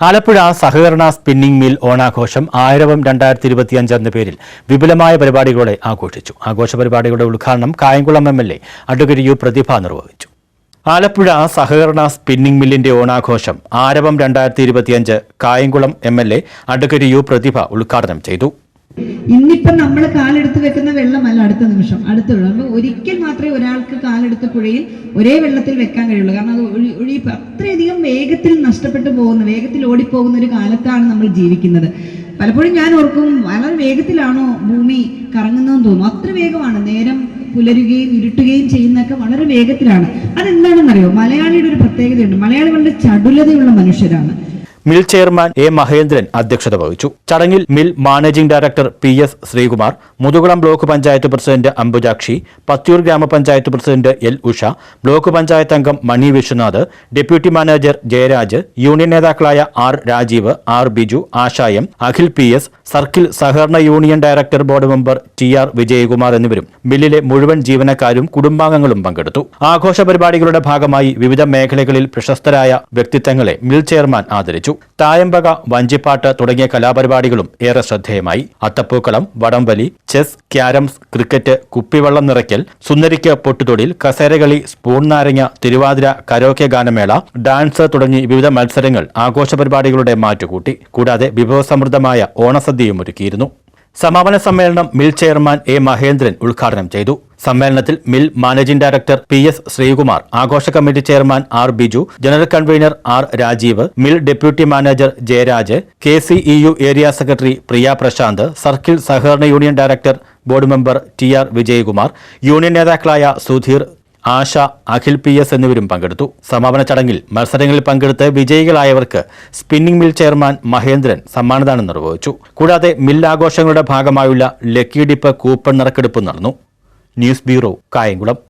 ആലപ്പുഴ സഹകരണ spinning mill ഓണാഘോഷം ആയിരവും രണ്ടായിരത്തി ഇരുപത്തിയഞ്ച് എന്ന പേരിൽ വിപുലമായ പരിപാടികളോടെ ആഘോഷിച്ചു. ആഘോഷ പരിപാടികളുടെ ഉദ്ഘാടനം Kayamkulam M L A advocate U Prathibha നിർവഹിച്ചു. ആലപ്പുഴ സഹകരണ സ്പിന്നിംഗ് മില്ലിന്റെ ഓണാഘോഷം ആരവം രണ്ടായിരത്തി ഇരുപത്തിയഞ്ച് Kayamkulam M L A advocate U Prathibha ഉദ്ഘാടനം ചെയ്തു. ഇന്നിപ്പം നമ്മൾ കാലെടുത്ത് വെക്കുന്ന വെള്ളമല്ല അടുത്ത നിമിഷം അടുത്ത വെള്ളം ഒരിക്കൽ മാത്രമേ ഒരാൾക്ക് കാലെടുത്ത പുഴയിൽ ഒരേ വെള്ളത്തിൽ വെക്കാൻ കഴിയുള്ളൂ. കാരണം അത് ഒഴി ഒഴി അത്രയധികം വേഗത്തിൽ നഷ്ടപ്പെട്ടു പോകുന്ന വേഗത്തിൽ ഓടിപ്പോകുന്ന ഒരു കാലത്താണ് നമ്മൾ ജീവിക്കുന്നത്. പലപ്പോഴും ഞാൻ ഓർക്കും വളരെ വേഗത്തിലാണോ ഭൂമി കറങ്ങുന്നതെന്ന് തോന്നുന്നു. അത്ര വേഗമാണ്. നേരം പുലരുകയും ഇരുട്ടുകയും ചെയ്യുന്നതൊക്കെ വളരെ വേഗത്തിലാണ്. അതെന്താണെന്നറിയോ? മലയാളിയുടെ ഒരു പ്രത്യേകതയുണ്ട്. മലയാളികളുടെ ചടുലതയുള്ള മനുഷ്യരാണ്. മിൽ ചെയർമാൻ എ മഹേന്ദ്രൻ അധ്യക്ഷത വഹിച്ചു. ചടങ്ങിൽ mill managing director P S Sreekumar Muthukulam block panchayat president Ambujakshi Pathiyoor ഗ്രാമപഞ്ചായത്ത് president L Usha block panchayat അംഗം Mani Viswanath deputy manager Jayaraj union നേതാക്കളായ ആർ രാജീവ് ആർ ബിജു ആശായം അഖിൽ പി എസ് സർക്കിൾ സഹകരണ union director board member T R Vijayakumar എന്നിവരും മില്ലിലെ മുഴുവൻ ജീവനക്കാരും കുടുംബാംഗങ്ങളും പങ്കെടുത്തു. ആഘോഷ പരിപാടികളുടെ ഭാഗമായി വിവിധ മേഖലകളിൽ പ്രശസ്തരായ വ്യക്തിത്വങ്ങളെ മിൽ ചെയർമാൻ ആദരിച്ചു. തായമ്പക വഞ്ചിപ്പാട്ട് തുടങ്ങിയ കലാപരിപാടികളും ഏറെ ശ്രദ്ധേയമായി. അത്തപ്പൂക്കളം വടംവലി ചെസ് ക്യാരംസ് ക്രിക്കറ്റ് കുപ്പിവെള്ളം നിറയ്ക്കൽ സുന്ദരിക്ക് പൊട്ടുതൊടിൽ കസേരകളി സ്പൂൺ നാരങ്ങ തിരുവാതിര കരോക്കെ ഗാനമേള ഡാൻസ് തുടങ്ങി വിവിധ മത്സരങ്ങൾ ആഘോഷ പരിപാടികളുടെ മാറ്റുകൂട്ടി. കൂടാതെ വിഭവസമൃദ്ധമായ ഓണസദ്യയും ഒരുക്കിയിരുന്നു. സമാപന സമ്മേളനം മിൽ ചെയർമാൻ എ മഹേന്ദ്രൻ ഉദ്ഘാടനം ചെയ്തു. സമ്മേളനത്തിൽ mill managing director P S Sreekumar ആഘോഷ committee chairman R Biju general convener R Rajeev mill deputy manager Jayaraj K C E U area secretary Priya Prasanth circle സഹകരണ union director board member T R Vijayakumar union നേതാക്കളായ Sudheer Asha Akhil P S എന്നിവരും പങ്കെടുത്തു. സമാപന ചടങ്ങിൽ മത്സരങ്ങളിൽ പങ്കെടുത്ത് വിജയികളായവർക്ക് spinning mill chairman Mahendran സമ്മാനദാനം നിർവഹിച്ചു. കൂടാതെ മിൽ ആഘോഷങ്ങളുടെ ഭാഗമായുള്ള ലക്കി ഡിപ്പ് കൂപ്പൺ നറുക്കെടുപ്പ് നടന്നു. News bureau Kayamkulam.